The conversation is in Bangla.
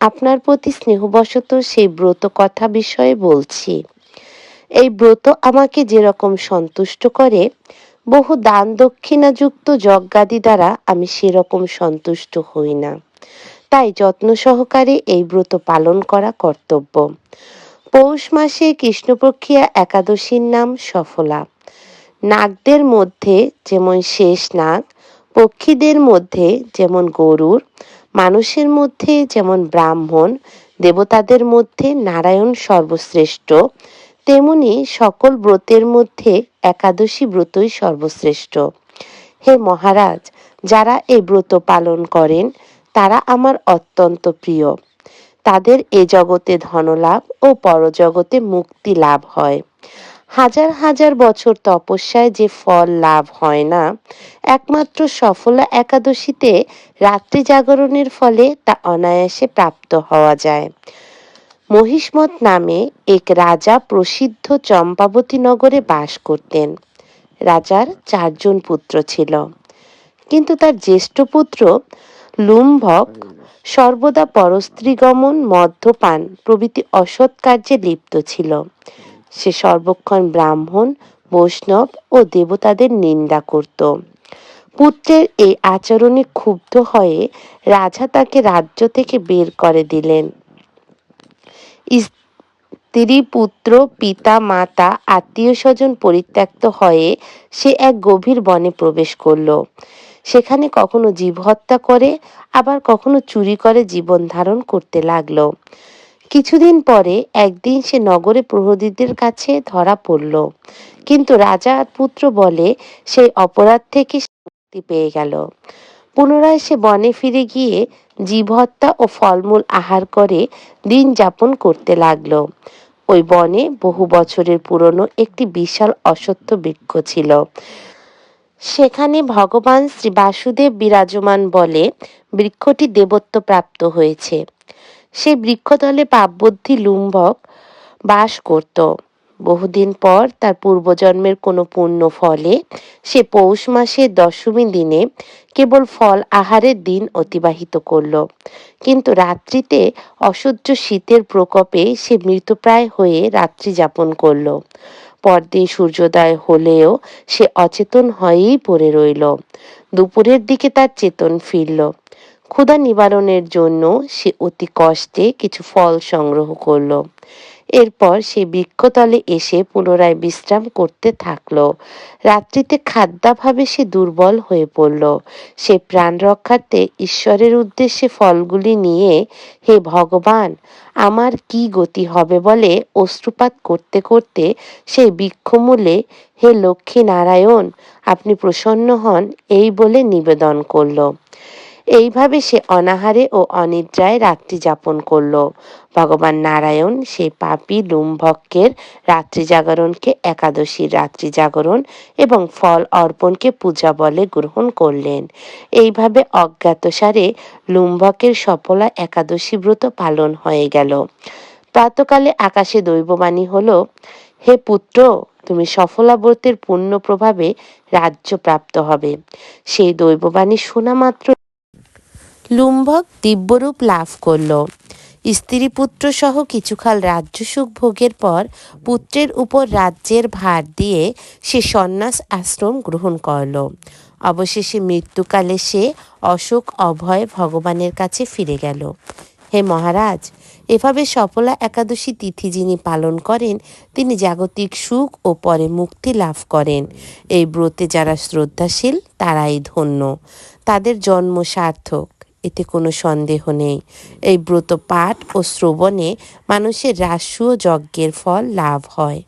আপনার প্রতি স্নেহবশত সেই ব্রত কথা বিষয়ে বলছি। এই ব্রত আমাকে যেরকম সন্তুষ্ট করে, বহু দান দক্ষিণাযুক্ত যজ্ঞাদি দ্বারা আমি সেরকম সন্তুষ্ট হই না। তাই যত্ন সহকারে এই ব্রত পালন করা কর্তব্য। পৌষ মাসে কৃষ্ণপক্ষিয়া একাদশীর নাম সফলা। নাগদের মধ্যে যেমন শেষ নাগ, পক্ষীদের মধ্যে যেমন গরুর মানুষের মধ্যে যেমন ব্রাহ্মণ, দেবতাদের মধ্যে নারায়ণ সর্বশ্রেষ্ঠ, তেমনি সকল ব্রতের মধ্যে একাদশী ব্রতই সর্বশ্রেষ্ঠ। হে মহারাজ, যারা এই ব্রত পালন করেন, তারা আমার অত্যন্ত প্রিয়। তাদের এ জগতে ধনলাভ ও পরজগতে মুক্তি লাভ হয়। হাজার হাজার বছর তপস্যায় যে ফল লাভ হয় না, একমাত্র সফলা একাদশীতে রাত্রি জাগরণের ফলে তা অনায়াসে প্রাপ্ত হওয়া যায়। মহিষ্মত নামে এক রাজা প্রসিদ্ধ চম্পাবতী নগরে বাস করতেন। রাজার চারজন পুত্র ছিল। কিন্তু তার জ্যেষ্ঠ পুত্র লুম্ভক সর্বদা পরস্ত্রীগমন, মদ্যপান প্রভৃতি অসৎ কার্যে লিপ্ত ছিল। সে সর্বক্ষণ ব্রাহ্মণ, বৈষ্ণব ও দেবতাদের নিন্দা করত। পুত্রের এই আচরণে ক্ষুব্ধ হয়ে রাজা তাকে রাজ্য থেকে বের করে দিলেন। স্ত্রী, পুত্র, পিতা, মাতা, আত্মীয় স্বজন পরিত্যক্ত হয়ে সে এক গভীর বনে প্রবেশ করল। সেখানে কখনো জীব হত্যা করে, আবার কখনো চুরি করে জীবন ধারণ করতে লাগল। কিছুদিন পরে একদিন সে নগরে প্রহরীদের কাছে ধরা পড়ল। কিন্তু রাজা আর পুত্র বলে সেই অপরাধ থেকে মুক্তি পেয়ে গেল। পুনরায় সে বনে ফিরে গিয়ে জীব হত্যা ও ফলমূল আহার করে দিন যাপন করতে লাগল। ওই বনে বহু বছরের পুরনো একটি বিশাল অসত্য বৃক্ষ ছিল। সেখানে ভগবান শ্রী বাসুদেব বিরাজমান বলে বৃক্ষটি দেবত্ব প্রাপ্ত হয়েছে। সে বৃক্ষতলে পাপবুদ্ধি লুম্বক বাস করত। বহুদিন পর তার পূর্বজন্মের কোনো পুণ্য ফলে সে পৌষ মাসের দশমী দিনে কেবল ফল আহারের দিন অতিবাহিত করল। কিন্তু রাত্রিতে অসহ্য শীতের প্রকোপে সে মৃতপ্রায় হয়ে রাত্রি যাপন করল। পরদিন সূর্যোদয় হলেও সে অচেতন হয়েই পড়ে রইল। দুপুরের দিকে তার চেতন ফিরল। ক্ষুধা নিবারণের জন্য সে অতি কষ্টে কিছু ফল সংগ্রহ করল। এরপর সে বৃক্ষতলে এসে পুনরায় বিশ্রাম করতে থাকল। রাত্রিতে খাদ্যাভাবে সে দুর্বল হয়ে পড়ল। সে প্রাণ রক্ষার্থে ঈশ্বরের উদ্দেশ্যে ফলগুলি নিয়ে, হে ভগবান, আমার কি গতি হবে? বলে অশ্রুপাত করতে করতে সেই বৃক্ষমূলে, হে লক্ষ্মী নারায়ণ, আপনি প্রসন্ন হন, এই বলে নিবেদন করল। এইভাবে সে অনাহারে ও অনিদ্রায় রাত্রি যাপন করল। ভগবান নারায়ণ সেই পাপি লুম্ভকের রাত্রি জাগরণকে একাদশীর রাত্রি জাগরণ এবং ফল অর্পণকে পূজা বলে গ্রহণ করলেন। এইভাবে অজ্ঞাতসারে লুম্ভকের সফলা একাদশী ব্রত পালন হয়ে গেল। প্রাতকালে আকাশে দৈববাণী হল, হে পুত্র, তুমি সফলা ব্রতের পূর্ণ প্রভাবে রাজ্য প্রাপ্ত হবে। সেই দৈববাণী শোনা মাত্র লুম্ভক দিব্যরূপ লাভ করল। স্ত্রী পুত্র সহ কিছুকাল রাজ্য সুখ ভোগের পর পুত্রের উপর রাজ্যের ভার দিয়ে সে সন্ন্যাস আশ্রম গ্রহণ করল। অবশেষে মৃত্যুকালে সে অশোক অভয় ভগবানের কাছে ফিরে গেল। হে মহারাজ, এভাবে সফলা একাদশী তিথি যিনি পালন করেন, তিনি জাগতিক সুখ ও পরে মুক্তি লাভ করেন। এই ব্রতে যারা শ্রদ্ধাশীল, তারাই ধন্য। তাদের জন্ম সার্থক। এতে কোনো সন্দেহ নেই। এই ব্রত পাঠ ও শ্রবণে মানুষের রাষ্ট্রীয় যজ্ঞের ফল লাভ হয়।